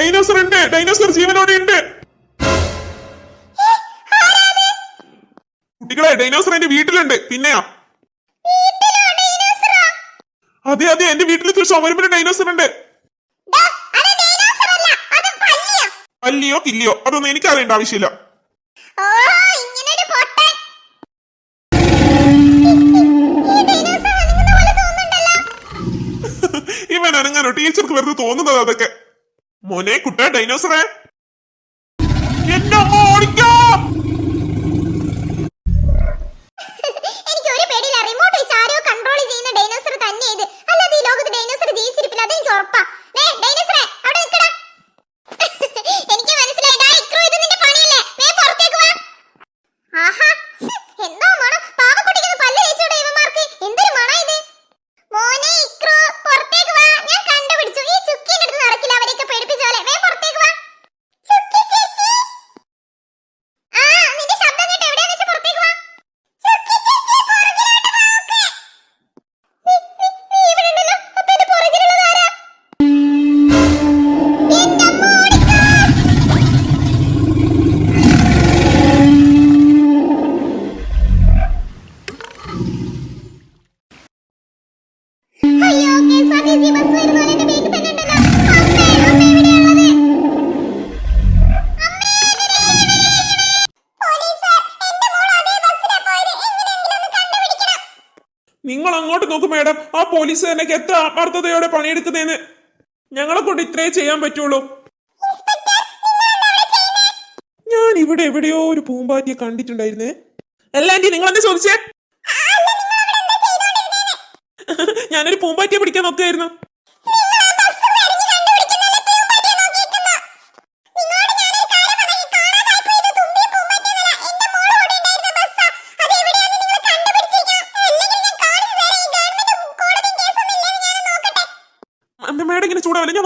Dinosaur ഉണ്ട്. Dinosaur ജീവനോടെ ഉണ്ട്. കുട്ടികളെ ഡൈനോസർ എന്റെ വീട്ടിലുണ്ട്. പിന്നെയാ. അതെ അതെ എന്റെ വീട്ടിൽ ചുമരുമ്പിന് ഡൈനോസർ ഉണ്ട്. പല്ലിയോ കില്ലിയോ? അതൊന്നും എനിക്ക് അറിയേണ്ട ആവശ്യമില്ല. ഇവൻ ടീച്ചർക്ക് വെറുതെ തോന്നുന്നത് അതൊക്കെ. മോനെ കുട്ട ഡൈനോസറേ എന്നെ ഓടിക്കാം. അങ്ങോട്ട് നോക്ക് മേഡം. ആ പോലീസ് തന്നെ എത്ര ആത്മാർത്ഥതയോടെ പണിയെടുക്കുന്നതെന്ന് ഞങ്ങളെ കൊണ്ട് ഇത്രേ ചെയ്യാൻ പറ്റുള്ളൂ. ഞാൻ ഇവിടെ എവിടെയോ ഒരു പൂമ്പാറ്റിയെ കണ്ടിട്ടുണ്ടായിരുന്നേ. അല്ല ആന്റി നിങ്ങൾ എന്താ ചോദിച്ചേ? ഞാനൊരു പൂമ്പാറ്റിയെ പിടിക്കാൻ നോക്കുകയായിരുന്നു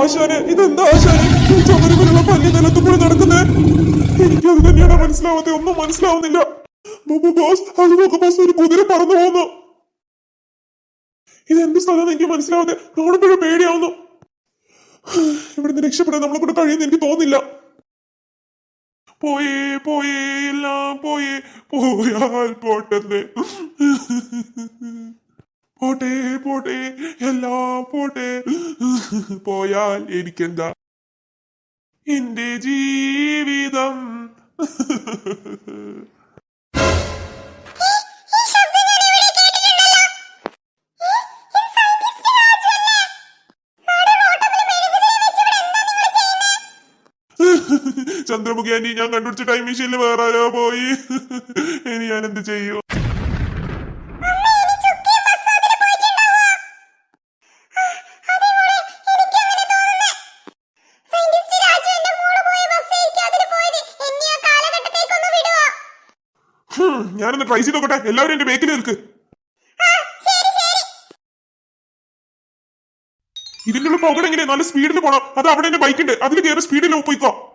ആശാനെ ഇതെന്താ ആശാനെ? ചുമരുകളുള്ള പല്ലി നിലത്തുമ്പോൾ നടക്കുന്നത് എനിക്കത് തന്നെയാണ് മനസ്സിലാവാതെ ഒന്നും മനസ്സിലാവുന്നില്ല. ബോസ് അത് ബോസ് ഒരു കുതിര പറന്നു പോകുന്നു ഇതെന്ത് സ്ഥലം എനിക്ക് മനസ്സിലാവാതെ നോടുമ്പോഴും പേടിയാവുന്നു. ഇവിടുന്ന് രക്ഷപ്പെടാൻ നമ്മളെ കൂടെ കഴിയുന്ന എനിക്ക് തോന്നില്ല പോയേ പോയേ എല്ലാം പോയേ. പോയാൽ പോട്ടെന്ന്. പോട്ടെ പോട്ടെ എല്ലാം പോട്ടെ. പോയാൽ എനിക്കെന്താ? എന്റെ ജീവിതം. ചന്ദ്രമുഖി അനി ഞാൻ കണ്ടുപിടിച്ച ടൈം മെഷീനിൽ വേറെ ആരോ പോയി. ഇനി ഞാൻ എന്ത് ചെയ്യും? ഞാനൊന്ന് ട്രൈ ചെയ്ത് നോക്കട്ടെ. എല്ലാവരും എന്റെ ബേക്കിൽ നിൽക്ക്. ആ, ശരി ശരി. ഇതിന്റെ ഉള്ള പോകണം നല്ല സ്പീഡിൽ പോണം. അത് അവിടെ എന്റെ ബൈക്ക് ഉണ്ട്. അതിൽ കയറി സ്പീഡിൽ പോയിക്കോ.